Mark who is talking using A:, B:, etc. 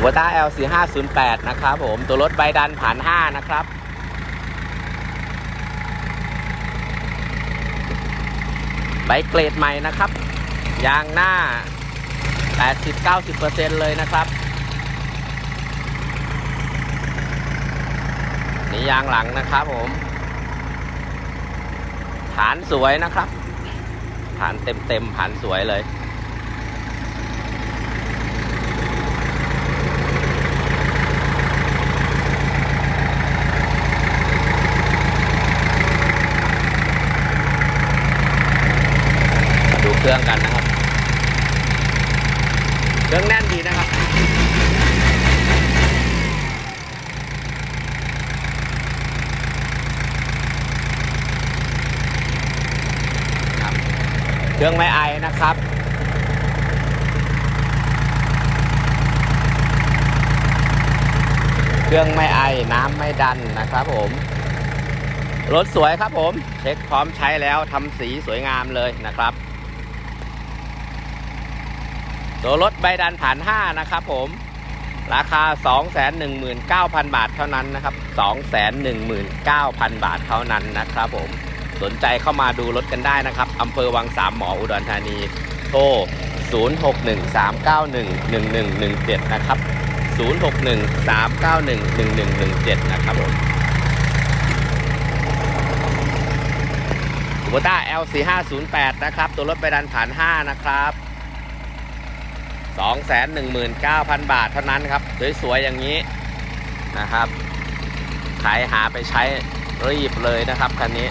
A: คูปต้า L4508 นะครับผม ตัวรถใบดันผ่าน 5 นะครับ ใบเกรดใหม่นะครับ ยางหน้า 80-90%เลยนะครับ นี่ยางหลังนะครับผม ฐานสวยนะครับ ฐานเต็มๆ ฐานสวยเลย เครื่องกันนะครับ เครื่องแน่นดีนะครับ เครื่องไม่ไอนะครับเครื่องไม่ไอ น้ำไม่ดันนะครับผม รถสวยครับผม เช็คพร้อมใช้แล้วทำสีสวยงามเลยนะครับ ตัวรถใบดันผ่าน 5 นะครับผม ราคา 219,000 บาทเท่านั้นนะครับ 219,000 บาทเท่านั้นนะครับผม สนใจเข้ามาดูรถกันได้นะครับอำเภอวังสามหมออุดรธานี โทร 0613911117 นะครับ 0613911117 นะครับผมคูโบต้า L4508 นะครับ ตัวรถไปดันผ่าน 5 นะครับ 219,000 บาทเท่านั้นครับ สวยๆ อย่างนี้นะครับใครหาไปใช้รีบเลยนะครับคันนี้